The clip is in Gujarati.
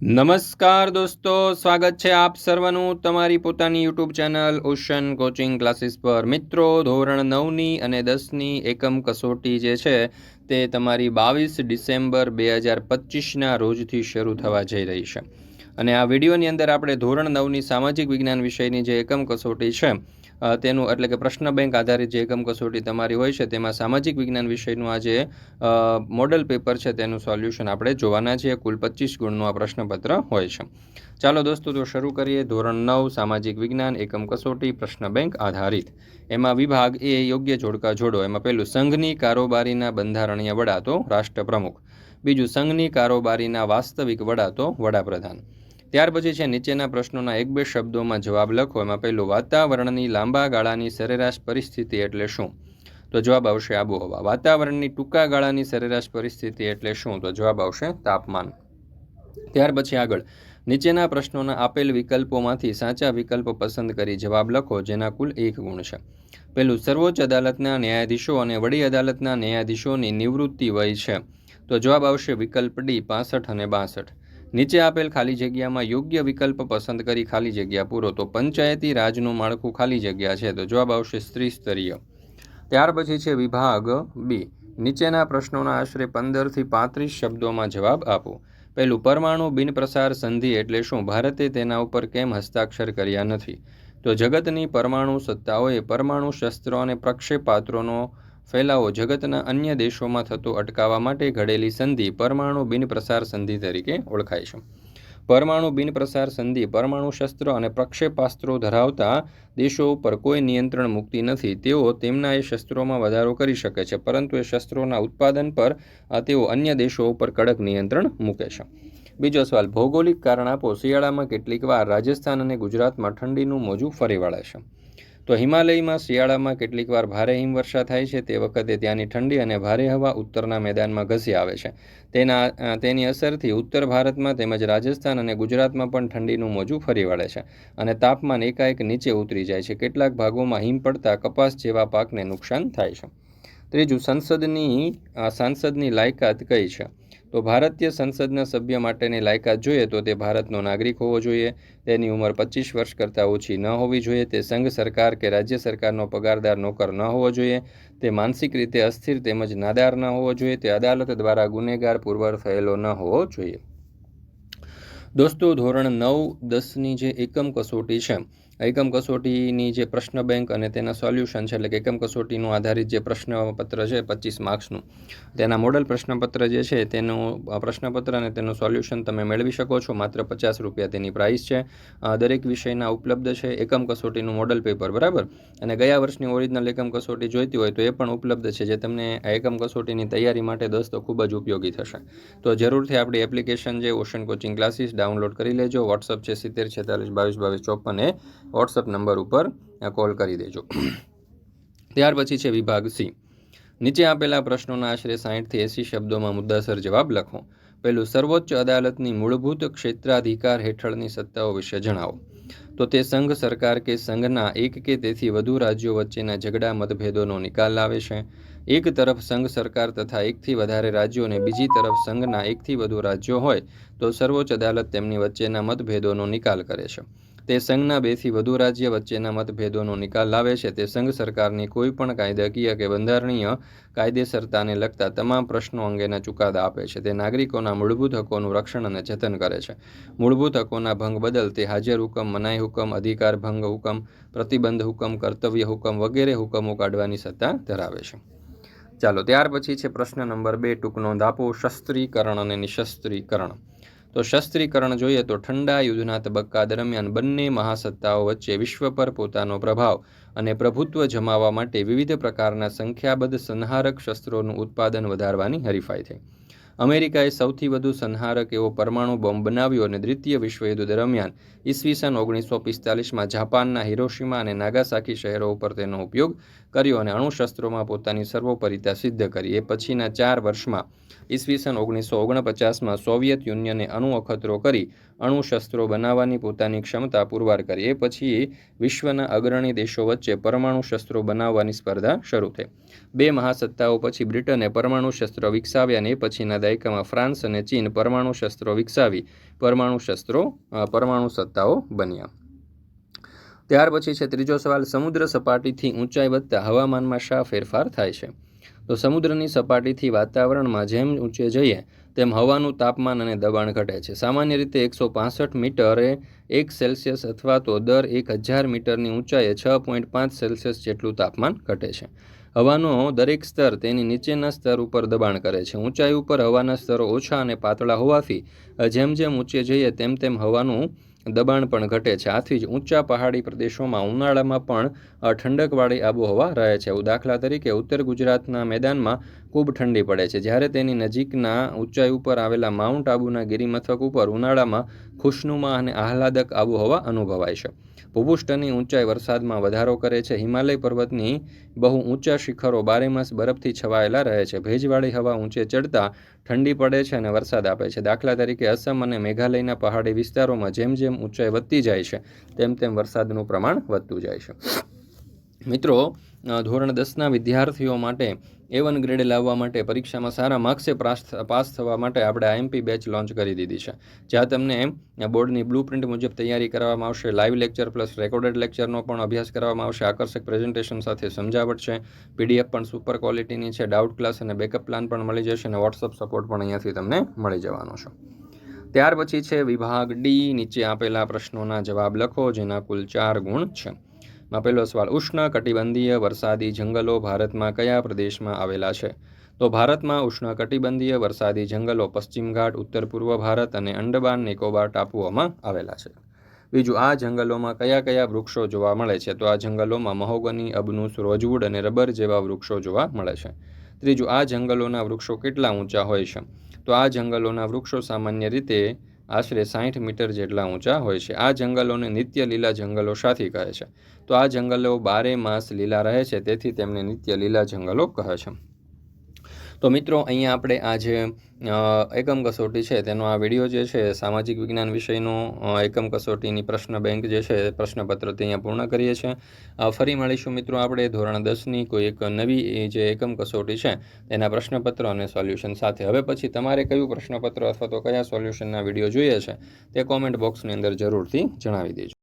નમસ્કાર દોસ્તો, સ્વાગત છે આપ સર્વનું તમારી પોતાની YouTube channel Ocean coaching classes પર. મિત્રો, ધોરણ નવની અને દસની એકમ કસોટી જે છે તે તમારી બાવીસ ડિસેમ્બર બે હજાર પચીસના રોજથી શરૂ થવા જઈ રહી છે. અને આ વિડીયોની અંદર આપણે ધોરણ નવની સામાજિક વિજ્ઞાન વિષયની જે એકમ કસોટી છે તેનું એટલે કે પ્રશ્ન બેંક આધારિત જે એકમ કસોટી તમારી હોય છે, તેમાં સામાજિક વિજ્ઞાન વિષયનું આ જે મોડલ પેપર છે, તેનું સોલ્યુશન આપણે જોવાના છીએ. કુલ પચીસ ગુણનું આ પ્રશ્નપત્ર હોય છે. ચાલો દોસ્તો, તો શરૂ કરીએ. ધોરણ નવ, સામાજિક વિજ્ઞાન, એકમ કસોટી, પ્રશ્ન બેંક આધારિત. એમાં વિભાગ એ યોગ્ય જોડકા જોડો. એમાં પહેલું, સંઘની કારોબારીના બંધારણીય વડા તો રાષ્ટ્રપ્રમુખ. બીજું, સંઘની કારોબારીના વાસ્તવિક વડા તો વડાપ્રધાન. ત્યાર પછી છે, નીચેના પ્રશ્નોના એક બે શબ્દોમાં જવાબ લખો. એમાં પહેલું, વાતાવરણની લાંબા ગાળાની સરેરાશ પરિસ્થિતિ એટલે શું? તો જવાબ આવશે આબોહવા. વાતાવરણની ટૂંકા ગાળાની સરેરાશ પરિસ્થિતિ એટલે શું? તો જવાબ આવશે તાપમાન. ત્યાર પછી આગળ. નીચેના પ્રશ્નોના આપેલ વિકલ્પોમાંથી સાચા વિકલ્પ પસંદ કરી જવાબ લખો, જેના કુલ એક ગુણ છે. પહેલું, સર્વોચ્ચ અદાલતના ન્યાયાધીશો અને વડી અદાલતના ન્યાયાધીશોની નિવૃત્તિ વય છે. તો જવાબ આવશે વિકલ્પ ડી, પાસઠ અને બાસઠ. નીચે આપેલ ખાલી જગ્યામાં યોગ્ય વિકલ્પ પસંદ કરી ખાલી જગ્યા પૂરો. તો પંચાયતી રાજનું માળખું ખાલી જગ્યા છે. તો જવાબ આવશે ત્રિસ્તરીય ત્યાર પછી છે વિભાગ બી. નીચેના પ્રશ્નોના આશરે પંદરથી પાંત્રીસ શબ્દોમાં જવાબ આપો. પહેલું, પરમાણુ બિનપ્રસાર સંધિ એટલે શું? ભારતે તેના ઉપર કેમ હસ્તાક્ષર કર્યા નથી? તો જગતની પરમાણુ સત્તાઓએ પરમાણુ શસ્ત્રો અને પ્રક્ષેપાત્રોનો ફેલાવો જગતના અન્ય દેશોમાં થતો અટકાવવા માટે ઘડેલી સંધિ પરમાણુ બિનપ્રસાર સંધિ તરીકે ઓળખાય છે. પરમાણુ બિનપ્રસાર સંધિ પરમાણુ શસ્ત્ર અને પ્રક્ષેપાસ્ત્રો ધરાવતા દેશો ઉપર કોઈ નિયંત્રણ મૂકતી નથી. તેઓ તેમના એ શસ્ત્રોમાં વધારો કરી શકે છે, પરંતુ એ શસ્ત્રોના ઉત્પાદન પર તેઓ અન્ય દેશો ઉપર કડક નિયંત્રણ મૂકે છે. બીજો સવાલ, ભૌગોલિક કારણ આપો શિયાળામાં કેટલીક વાર રાજસ્થાન અને ગુજરાતમાં ઠંડીનું મોજું ફરી વળે છે. તો હિમાલયમાં શિયાળામાં કેટલીક વાર ભારે હિમવર્ષા થાય છે. તે વખતે ત્યાંની ઠંડી અને ભારે હવા ઉત્તરના મેદાનમાં ઘસી આવે છે. તેના તેની અસરથી ઉત્તર ભારતમાં તેમજ રાજસ્થાન અને ગુજરાતમાં પણ ઠંડીનું મોજું ફરી વળે છે અને તાપમાન એકાએક નીચે ઉતરી જાય છે. કેટલાક ભાગોમાં હિમ પડતા કપાસ જેવા પાકને નુકસાન થાય છે. ત્રીજું, સંસદની સાંસદની લાયકાત કઈ છે? તો ભારતીય સંસદના સભ્ય માટેની લાયકાત જોઈએ તો તે ભારતનો નાગરિક હોવો જોઈએ. તેની ઉંમર પચીસ વર્ષ કરતાં ઓછી ન હોવી જોઈએ. તે સંઘ સરકાર કે રાજ્ય સરકારનો પગારદાર નોકર ન હોવો જોઈએ. તે માનસિક રીતે અસ્થિર તેમજ નાદાર ન હોવો જોઈએ. તે અદાલત દ્વારા ગુનેગાર પુરવાર થયેલો ન હોવો જોઈએ. દોસ્તો, ધોરણ નવ દસની જે એકમ કસોટી છે એકમ કસોટીની જે પ્રશ્ન બેંક અને તેના સોલ્યુશન છે, એટલે કે એકમ કસોટીનું આધારિત જે પ્રશ્નપત્ર છે પચીસ માર્ક્સનું, તેના મોડલ પ્રશ્નપત્ર જે છે, તેનું પ્રશ્નપત્ર અને તેનું સોલ્યુશન તમે મેળવી શકો છો. માત્ર પચાસ રૂપિયા તેની પ્રાઇસ છે. દરેક વિષયના ઉપલબ્ધ છે એકમ કસોટીનું મોડલ પેપર, બરાબર? અને ગયા વર્ષની ઓરિજિનલ એકમ કસોટી જોઈતી હોય તો એ પણ ઉપલબ્ધ છે, જે તમને આ એકમ કસોટીની તૈયારી માટે દોસ્તો ખૂબ જ ઉપયોગી થશે. તો જરૂરથી આપણી એપ્લિકેશન જે ઓશન કોચિંગ ક્લાસીસ ડાઉનલોડ કરી લેજો. વોટ્સઅપ છે સિત્તેર છેતાલીસ બાવીસ બાવીસ ચોપન એ વોટ્સઅપ નંબર ઉપર કોલ કરી દેજો. ત્યાર પછી છે વિભાગ સી નીચે આપેલા પ્રશ્નોના આશરે સાહીઠથી એંસી શબ્દોમાં મુદ્દાસર જવાબ લખો. પહેલું, સર્વોચ્ચ અદાલતની મૂળભૂત ક્ષેત્રાધિકાર હેઠળની સત્તાઓ વિશે જણાવો. તો તે સંઘ, સરકાર કે સંઘના એક કે તેથી વધુ રાજ્યો વચ્ચેના ઝઘડા, મતભેદોનો નિકાલ લાવે છે. એક તરફ સંઘ, સરકાર તથા એકથી વધારે રાજ્યો અને બીજી તરફ સંઘના એકથી વધુ રાજ્યો હોય, તો સર્વોચ્ચ અદાલત તેમની વચ્ચેના મતભેદોનો નિકાલ કરે છે. તે સંઘના બેથી વધુ રાજ્ય વચ્ચેના મતભેદોનો નિકાલ લાવે છે. તે સંઘ સરકારની કોઈ પણ કાયદાકીય કે બંધારણીય કાયદેસરતાને લગતા તમામ પ્રશ્નો અંગેના ચુકાદા આપે છે. તે નાગરિકોના મૂળભૂત હકોનું રક્ષણ અને જતન કરે છે. મૂળભૂત હકોના ભંગ બદલ તે હાજર હુકમ, મનાઈ હુકમ, અધિકાર ભંગ હુકમ, પ્રતિબંધ હુકમ, કર્તવ્ય હુકમ વગેરે હુકમો કાઢવાની સત્તા ધરાવે છે. ચાલો, ત્યાર પછી છે પ્રશ્ન નંબર બે. ટૂંક નોંધ આપો. શસ્ત્રીકરણ અને નિશસ્ત્રીકરણ. તો શસ્ત્રીકરણ જોઈએ તો ઠંડા યુદ્ધના તબક્કા દરમિયાન બંને મહાસત્તાઓ વચ્ચે વિશ્વ પર પોતાનો પ્રભાવ અને પ્રભુત્વ જમાવવા માટે વિવિધ પ્રકારના સંખ્યાબદ્ધ સંહારક શસ્ત્રોનું ઉત્પાદન વધારવાની હરીફાઈ થઈ. અમેરિકાએ સૌથી વધુ સંહારક એવો પરમાણુ બોમ્બ બનાવ્યો અને દ્વિતીય વિશ્વયુદ્ધ દરમિયાન ઈસવીસન ઓગણીસો પિસ્તાલીસમાં જાપાનના હિરોશિમા અને નાગાસાકી શહેરો ઉપર તેનો ઉપયોગ કર્યો અને અણુશસ્ત્રોમાં પોતાની સર્વોપરિતા સિદ્ધ કરી. એ પછીના ચાર વર્ષમાં ઈસવીસન ઓગણીસો ઓગણપચાસમાં સોવિયત યુનિયને અણુ અખતરો કરી અણુશસ્ત્રો બનાવવાની પોતાની ક્ષમતા પુરવાર કરી. એ પછી વિશ્વના અગ્રણી દેશો વચ્ચે પરમાણુ શસ્ત્રો બનાવવાની સ્પર્ધા શરૂ થઈ. બે મહાસત્તાઓ પછી બ્રિટને પરમાણુ શસ્ત્ર વિકસાવ્યા અને એ પછીના દાયકામાં ફ્રાન્સ અને ચીન પરમાણુ શસ્ત્રો વિકસાવી પરમાણુ શસ્ત્રો પરમાણુ સત્તાઓ બન્યા. ત્યાર પછી છે ત્રીજો સવાલ, સમુદ્ર સપાટીથી ઊંચાઈ વધતા હવામાનમાં શા ફેરફાર થાય છે? તો સમુદ્રની સપાટીથી વાતાવરણમાં જેમ ઊંચે જઈએ, તેમ હવાનું તાપમાન અને દબાણ ઘટે છે. સામાન્ય રીતે એકસો પાસઠ મીટરે એક સેલ્સિયસ અથવા તો દર એક હજાર મીટરની ઊંચાઈએ છ પોઈન્ટ પાંચ સેલ્સિયસ જેટલું તાપમાન ઘટે છે. હવાનો દરેક સ્તર તેની નીચેના સ્તર ઉપર દબાણ કરે છે. ઊંચાઈ ઉપર હવાના સ્તરો ઓછા અને પાતળા હોવાથી, જેમ જેમ ઊંચે જઈએ, તેમ તેમ હવાનું દબાણ પણ ઘટે છે. આથી જ ઊંચા પહાડી પ્રદેશોમાં ઉનાળામાં પણ ઠંડકવાળી આબોહવા રહે છે. દાખલા તરીકે ઉત્તર ગુજરાતના મેદાનમાં ખૂબ ઠંડી પડે છે. જ્યારે તેની નજીકના ઊંચાઈ ઉપર આવેલા માઉન્ટ આબુના ગિરિમથક ઉપર ઉનાળામાં ખુશનુમા અને આહલાદક આબોહવા અનુભવાય છે. ભૂપૃષ્ઠની ઊંચાઈ વરસાદમાં વધારો કરે છે. હિમાલય પર્વતની બહુ ઊંચા શિખરો બારેમાસ બરફથી છવાયેલા રહે છે. ભેજવાળી હવા ઊંચે ચડતા ઠંડી પડે છે અને વરસાદ આપે છે. દાખલા તરીકે અસમ અને મેઘાલયના પહાડી વિસ્તારોમાં જેમ જેમ ઊંચાઈ વધતી જાય છે, તેમ તેમ વરસાદનું પ્રમાણ વધતું જાય છે. મિત્રો ધોરણ દસના વિદ્યાર્થીઓ માટે એ વન ગ્રેડ લાવવા માટે પરીક્ષામાં સારા માર્ક્સે પાસ થવા માટે આપણે આઈએમપી બેચ લોન્ચ કરી દીધી છે. જ્યાં તમને બોર્ડની બ્લુ પ્રિન્ટ મુજબ તૈયારી કરવામાં આવશે લાઈવ લેક્ચર પ્લસ રેકોર્ડેડ લેક્ચરનો પણ અભ્યાસ કરવામાં આવશે, આકર્ષક પ્રેઝન્ટેશન સાથે સમજાવટ છે પીડીએફ પણ સુપર ક્વોલિટીની છે ડાઉટ ક્લાસ અને બેકઅપ પ્લાન પણ મળી જશે અને વોટ્સઅપ સપોર્ટ પણ અહીંયાથી તમને મળી જવાનો છે. ત્યાર પછી છે વિભાગ ડી નીચે આપેલા પ્રશ્નોના જવાબ લખો, જેના કુલ ચાર ગુણ છે. માં પહેલો સવાલ, ઉષ્ણ કટિબંધીય વરસાદી જંગલો ભારતમાં કયા પ્રદેશમાં આવેલા છે? તો ભારતમાં ઉષ્ણ કટિબંધીય વરસાદી જંગલો પશ્ચિમ ઘાટ, ઉત્તર પૂર્વ ભારત અને અંડમાન, નિકોબાર ટાપુઓમાં આવેલા છે. બીજું, આ જંગલોમાં કયા કયા વૃક્ષો જોવા મળે છે? તો આ જંગલોમાં મહોગની, અબનુસ, રોજવુડ અને રબર જેવા વૃક્ષો જોવા મળે છે. ત્રીજું, આ જંગલોના વૃક્ષો કેટલા ઊંચા હોય છે? તો આ જંગલોના વૃક્ષો સામાન્ય રીતે આશરે સાઠ મીટર જેટલા ઊંચા હોય છે. આ જંગલોને નિત્ય લીલા જંગલો સાથી કહે છે. તો આ જંગલો બારે માસ લીલા રહે છે, તેથી તેમને નિત્ય લીલા જંગલો કહે છે. તો મિત્રો, અહીંયા આપણે આ જે એકમ કસોટી છે, તેનો આ વીડિયો જે છે, સામાજિક વિજ્ઞાન વિષયનો એકમ કસોટીની પ્રશ્ન બેંક જે છે પ્રશ્નપત્ર તે અહીંયા પૂર્ણ કરીએ છીએ. ફરી મળીશું મિત્રો આપણે ધોરણ દસની કોઈ એક નવી જે એકમ કસોટી છે, તેના પ્રશ્નપત્ર અને સોલ્યુશન સાથે. હવે પછી તમારે કયું પ્રશ્નપત્ર અથવા તો કયા સોલ્યુશનના વીડિયો જોઈએ છે, તે કોમેન્ટ બોક્સની અંદર જરૂરથી જણાવી દેજો.